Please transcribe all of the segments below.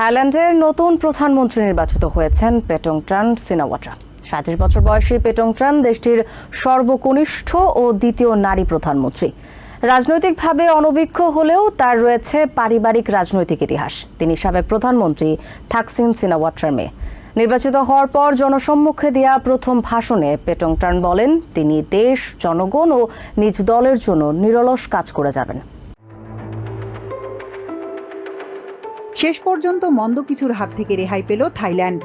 থাইল্যান্ডের নতুন প্রধানমন্ত্রী নির্বাচিত হয়েছেন পেটংট্রান সিনাওয়াট্রা। সাঁত্রিশ বছর বয়সী পেটংট্রান দেশটির সর্বকনিষ্ঠ ও দ্বিতীয় নারী প্রধানমন্ত্রী। রাজনৈতিকভাবে অনভিজ্ঞ হলেও তার রয়েছে পারিবারিক রাজনৈতিক ইতিহাস। তিনি সাবেক প্রধানমন্ত্রী থাকসিন সিনাওয়াট্রার মেয়ে। নির্বাচিত হওয়ার পর জনসম্মুখে দেওয়া প্রথম ভাষণে পেটংট্রান বলেন, তিনি দেশ, জনগণ ও নিজ দলের জন্য নিরলস কাজ করে যাবেন। শেষ পর্যন্ত মন্দ কিছুর হাত থেকে রেহাই পেল থাইল্যান্ড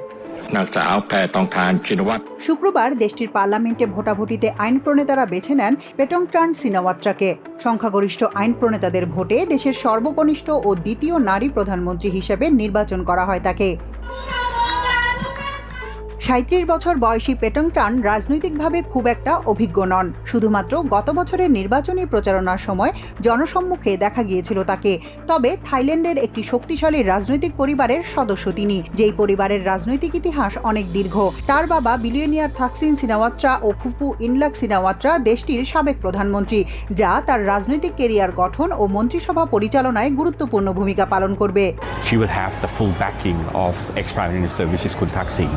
นางสาวแพทองทานชินวัตร শুক্রবার দেশটির পার্লামেন্টে ভোটাভুটিতে আইন প্রণেতারা বেছে নেন পেটংট্রান সিনাওয়াত্রাকে সংখ্যাগরিষ্ঠ আইন প্রণেতাদের ভোটে দেশের সর্বকনিষ্ঠ ও দ্বিতীয় নারী প্রধানমন্ত্রী হিসেবে নির্বাচন করা হয় তাকে সাঁত্রিশ বছর বয়সী পেটংটান রাজনৈতিকভাবে খুব একটা অভিজ্ঞ নন। শুধুমাত্র গত বছরের নির্বাচনী প্রচারণার সময় জনসম্মুখে দেখা গিয়েছিল তাকে। তবে থাইল্যান্ডের একটি শক্তিশালী রাজনৈতিক পরিবারের সদস্য তিনি যেই পরিবারের রাজনৈতিক ইতিহাস অনেক দীর্ঘ। তার বাবা বিলিয়নিয়ার থাকসিন সিনাওয়াত্রা ও ফুপু ইনলাক সিনাওয়াত্রা দেশটির সাবেক প্রধানমন্ত্রী যা তার রাজনৈতিক কেরিয়ার গঠন ও মন্ত্রিসভা পরিচালনায় গুরুত্বপূর্ণ ভূমিকা পালন করবে। She will have the full backing of ex-Prime Minister, Kun Thaksin.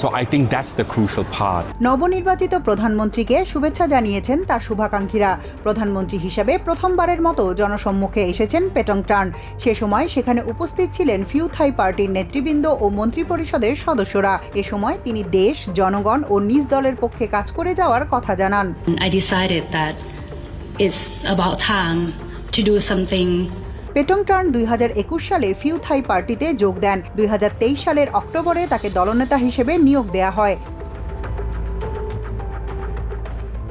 So I think that's the crucial part. নবনির্বাচিত প্রধানমন্ত্রীকে শুভেচ্ছা জানিয়েছেন তার শুভাকাঙ্ক্ষীরা। প্রধানমন্ত্রী হিসেবে প্রথমবারের মতো জনসম্মুখে এসেছেন পেটংটার্ন সে সময় সেখানে উপস্থিত ছিলেন ফিউথাই পার্টির নেতৃবৃন্দ ও মন্ত্রিপরিষদের সদস্যরা। এ সময় তিনি দেশ জনগণ ও নিজ দলের পক্ষে কাজ করে যাওয়ার কথা জানান। I decided that it's about time to do something পেটংটার্ন দুই সালে ফিউথাই পার্টিতে যোগ দেন। দুই হাজার তেইশ সালের অক্টোবরে তাকে দলনেতা হিসেবে নিয়োগ দেয়া হয়।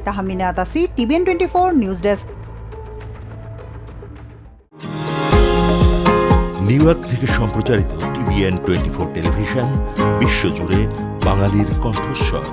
Tahmina Tasi TVN twenty four news desk. New York থেকে সম্প্রচারিত টিভিএন টোয়েন্টি ফোর টেলিভিশন, বিশ্বজুড়ে বাঙালির কণ্ঠস্বর।